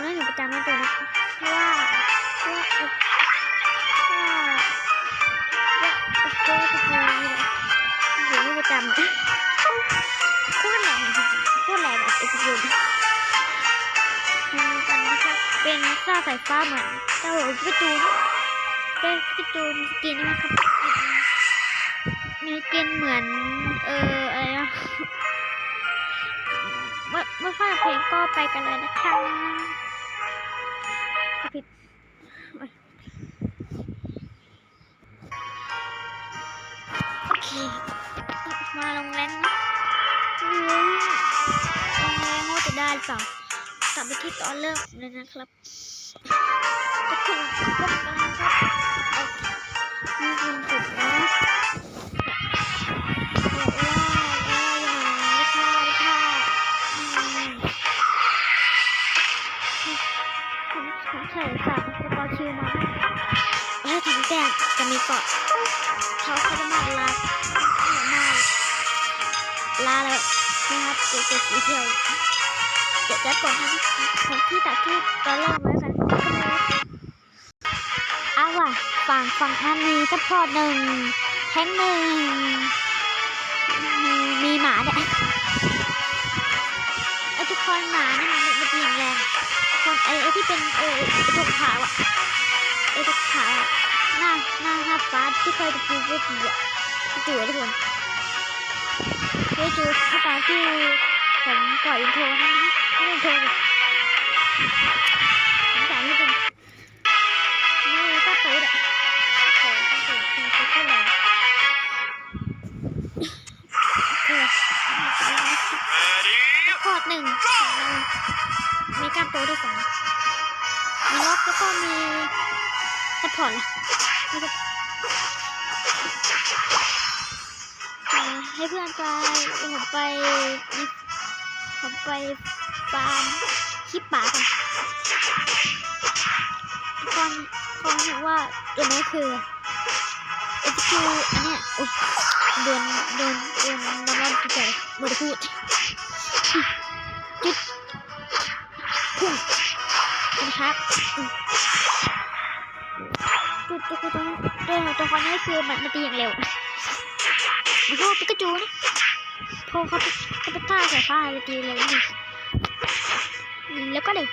หนูอยู่ประจำแม่ตัวนะเพราะว่าเพราะว่าเพราะว่าเพราะว่าอยู่ไม่ประจำพูดแรงพูดแรงแบบเอ็กซ์ยูนกันนะครับเป็นซ่าสายฟ้าเหมือนเจ้าพิจูนเป็นพิจูนสกินนะครับมีสกินเหมือนเอออะไรนะเมื่อเมื่อฟังเพลงก็ไปกันเลยนะคะ ผิดโอเคมาลงแรงนะลงแรงว่จะได้หรือเปล่ากลับไปที่ตอนเริ่มเลยนะครับทุกคนทุกคน กดทั้งทั้งที่ตัดที่ตอนเริ่มไว้กันเอาว่ะฝั่งฝั่งท่านมีซัพพอร์ตหนึ่งแทงหนึ่งมีมีหมาเนี่ยไอทุกคนหมานี่มันมันตีอย่างแรงคนไอไอที่เป็นเออไอตัวขาวอะไอตัวขาวอะหน้าหน้าหน้าฟ้าที่เคยตะปูก็จีอะจู่ทุกคนเคยจูที่ตอนที่ผมก่อนอินโทรนะ ไม่อินโทรดิผมจ่ายที่เป็นไม่ก็เปิดอะโอ้โหโอ้โหโอ้โหเท่าไหร่โอเคพอร์ตหนึ่งของมีกล้าโตด้วยสองมีล็อกแล้วก็มีซัพอร์ตล่ะมีซัพอ่าให้เพื่อนไปผมไปผมไป ฟาร์มขี้ป่ากันทุกคนทุกคนเห็นว่าตัวนี้คือเอฟคิวอันเนี้ยอุ๊ยโดนโดนโดนน้ำร้อนจิตใจหมดพูดจุดพุ่งนะครับอืมจุดตัวตัวตัวตัวคนนี้คือมันมันตีอย่างเร็วมันก็ปิกาจูนะพอเขาเขาไปท่าสายฟ้าเลยตีเลยนี่ แล้วก็เร็ว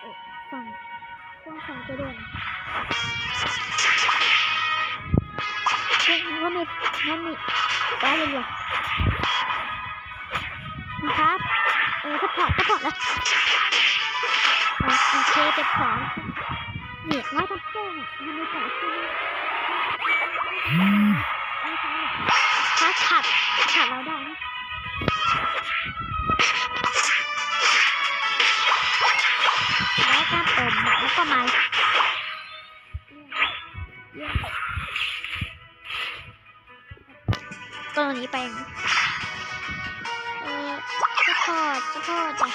เอ่อฝั่งฝั่งฝั่งจะโดนเฮ้ยว่ามีว่ามีได้เลยเหรอนะครับเออสปอร์ตสปอร์ตแล้วโอเคเก็บของเนี่ยว่าต้องแก้งมันไม่ใส่ขึ้น ถ้าขัดขัดเราได้แล้วก็เติมแล้วก็ไม้ตัวนี้ไปเออสปอร์ตสปอร์ตจ้ะ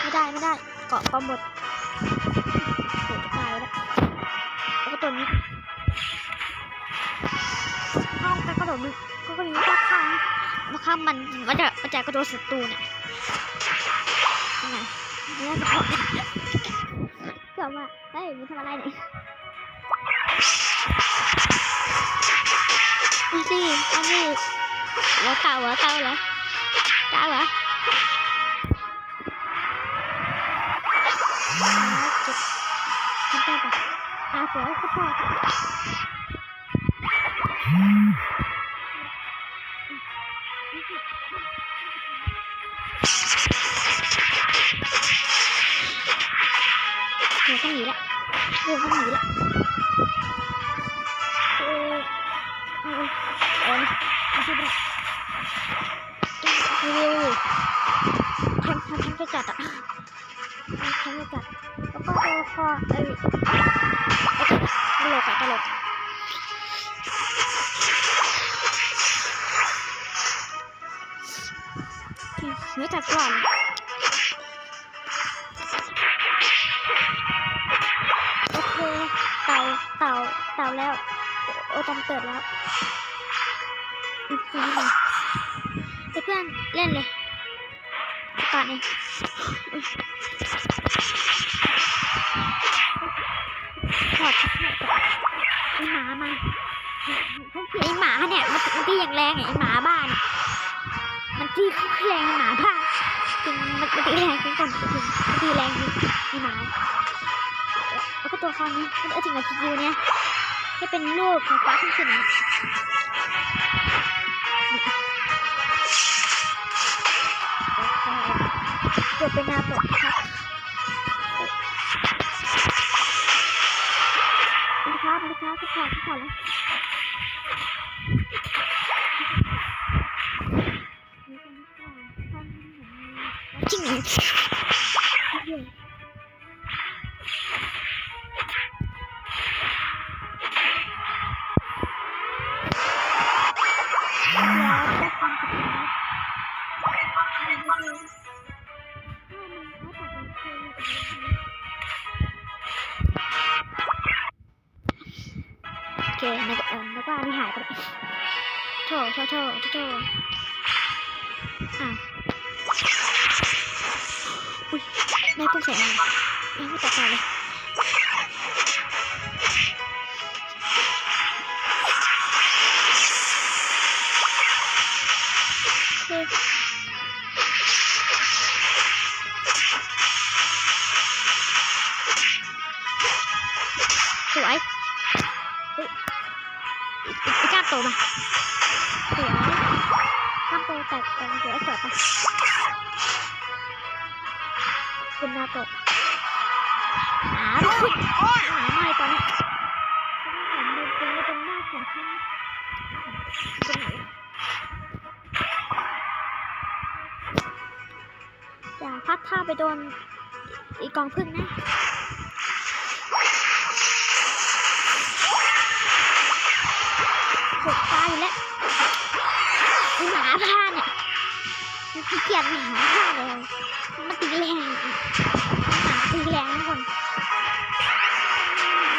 ไม่ได้ ไม่ได้ เกาะปลาหมดหจะตายแล้วแล้วก็ตัวนี้ห้องการกระโดดมันก็กระโดดก็ข้างมาข้ามมันมันจะมันจะกระโดดศัตรูเนี่ยยังไงไม่ได้เฉพาะเกือบว่าเฮ้ยมึงทำอะไรเนี่ยเอาสิเอาสิหัวเก่าหัวเก่าเหรอเก่าเหรอ อเดี๋ยวต้องหนีละเดี๋ยวต้องหนีละเออเออเออไม่ใช่ปะเออทำทำทำจะจัดอะทำให้จัดแล้วก็พอเออ ตลกเนื้อจัดก่อนโอเคเต่าเต่าเต่าแล้ว โอตอมเปิดแล้วอีกทีหนึงเพื่อนเล่นเลยปาดเอง มันตีอย่างแรงไงไอ้หมาบ้าน มันตีเขาแรงหมาบ้านจริงมันมันตีแรงจริงก่อนจริงมันตีแรงจริงไอ้หมาแล้วก็ตัวคอนนี้มันเอาถึงกับคิวเนี่ยให้เป็นรูปของฟ้าขึ้นขึ้นนะจบเป็นนาปกครับนะครับนะครับทุกคนทุกคนแล้ว คแล้วก็เออแล้วก็อันนี้หายไปแล้วโถโถโถโถโถอะ อุ้ยได้พวกแสงอะไรยังไม่ตัดต่อเตมาสวยก้ามโตแต่ะเป็นหาไม่ตอนนี้ฉันเห็นเป็นเป็นหน้าของฉันเป็นไหนอย่าพัดท่าไปโดนอีกกองพึ่งนะหกตายแล้ว ขี้เกียจหมาผ้าเลยมันตีแรงหมาตีแรงทุกคน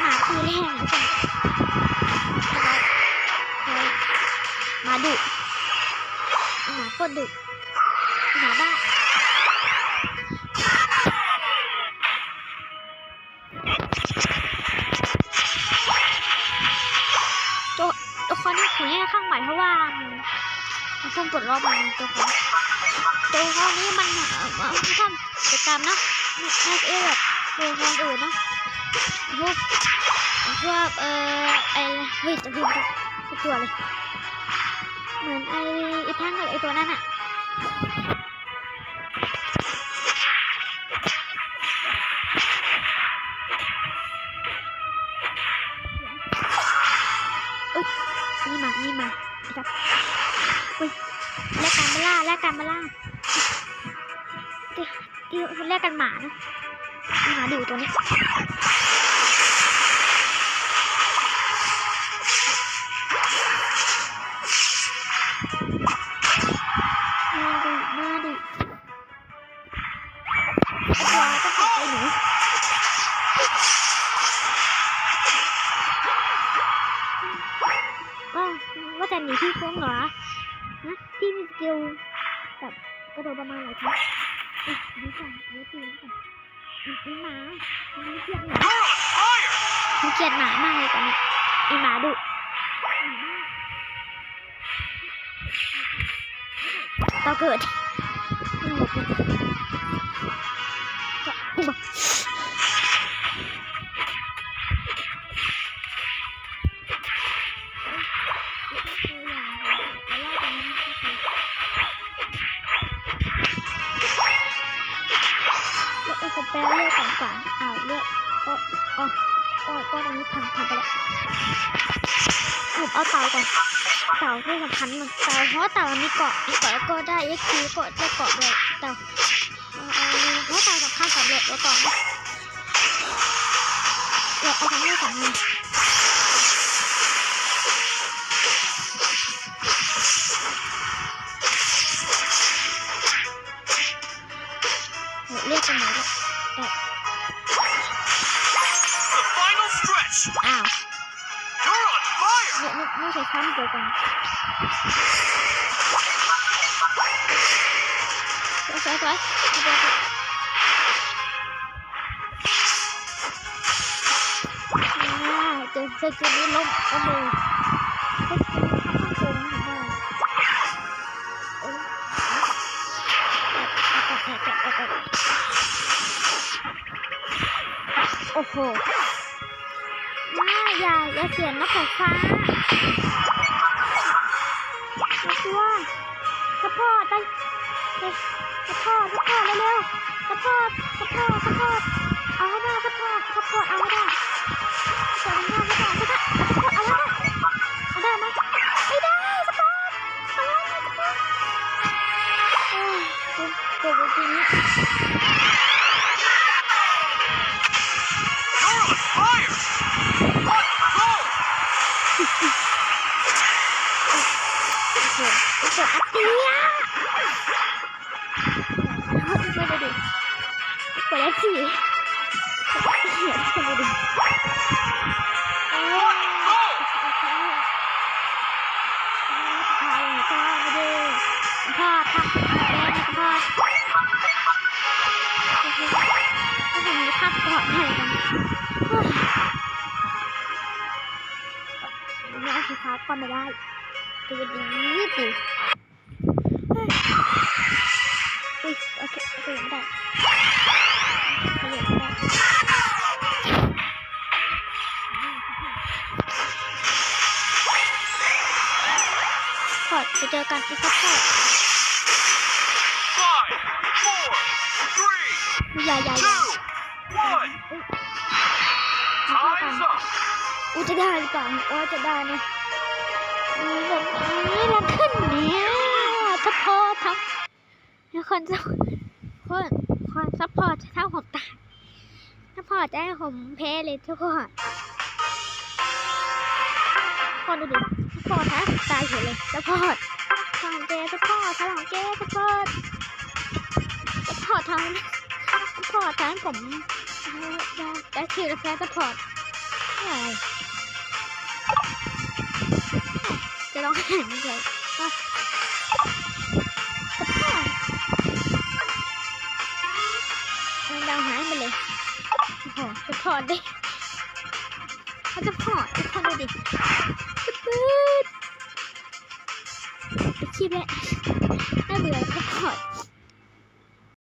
หมาตีแรงทุกคนมาดุหมาโคตรดุหมาบ้าตัวตัวคอนที่ขุนเนี่ข้างใหม่เพราะว่ามันเพิ่งปลดล็อกมันตัวคอน ตัวคอนนี้มันเอ่อมันทำกิจกรรมนะไม่ใช่เอแบบโดนคนอื่นนะพวกพวกเอ่อไอ้อะไรเฮ้ยจะพิมพ์ตัวเลย เหมือนไอ้ไอ้ทั้งกับไอ้ตัวนั่นอะอุ๊ยนี่มา นี่มาครับอุ้ยแลกกันมาล่าแลกกันมาล่า ดี๋ยวเดี๋ยวแลกกันหมานะหมาดุตัวนี้มาดิมาดิไอ้ตัวก็ตกไอ้หนูอ้าวว่าแต่หนีพี่โค้งเหรอนะพี่มีสกิลแบบกระโดดประมาณไหนคะอะ ดีก่อนดีตีนก่อนไอหมามันเกลียดหมา You're on fire! มันเกลียดหมามากเลยตอนนี้ไอหมาดุเราเกิด เต่าที่สำคัญมันต่าเพราะเต่ามันมีเกาะมีเกาะแล้วก็ได้เอ็กซ์คิวก็ได้เกาะด้วยเต่าเพราะเต่าสำคัญสำเร็จแล้วก่อนเราเอาทั้งนี้สองอันเรียกกันหมดแล้วอ้าว เนี่ยไม่ไม่ใช่ข้ามเดียว อาไปเอาไปอ่าเจอเจอเกมนี้ล้มก็เลยก็คือข้างโกงถึงได้เออแกะแกะแกะแกะแกะโอ้โหไม่อย่าอย่าเขียนนกไฟฟ้าไม่กลัวสะพอดไปไปสะพอดสะพอดเร็วๆสะพอดสะพอดสะพอดเอาให้ได้สะพอดสะพอดเอาให้ได้สวยงามสปอร์ตสปอร์ตสปอร์ตเอาไว้เอาได้ไหมไม่ได้สปอร์ตเอาไว้สปอร์ตโอ้ยโกรธจริงเนี่ย เอาสีฟ้าก็ไม่ได้ตัวดีดีเฮ้ยอุ้ยโอเคโอเคไม่ได้โอเคไม่ได้พอดไปเจอกันที่ซัพพอร์ต Five, four, three, อย่าอย่าอย่าอุ๊ยมาเข้าจะได้หรือเปล่าโอ้จะได้นะอืมแบบ นี้แล้วขึ้นเนี่ยซัพพอร์ตทั้งแล้วคนจะคนคนซัพพอร์ตถ้าผมตายซัพพอร์ตจะให้ผมแพ้เลยทุกคนคนดูดิซัพพอร์ตถ้ตายเฉยเลยซัพพอร์ตทางเกย์ซัพพอร์ตทางเกย์ซัพพอร์ตซัพพอร์ตทางซัพพอร์ตทางผมได้ได้คิวแล้วแพ้ซัพพอร์ตอะไร ไห้ไม่เลยว่าสปอร์ตมันดาวหายไปเลยพอจะพอดิเขาจะพอจะพอดูดิปื๊ดไปคิดเลยน่าเบื่อจะพอร์ต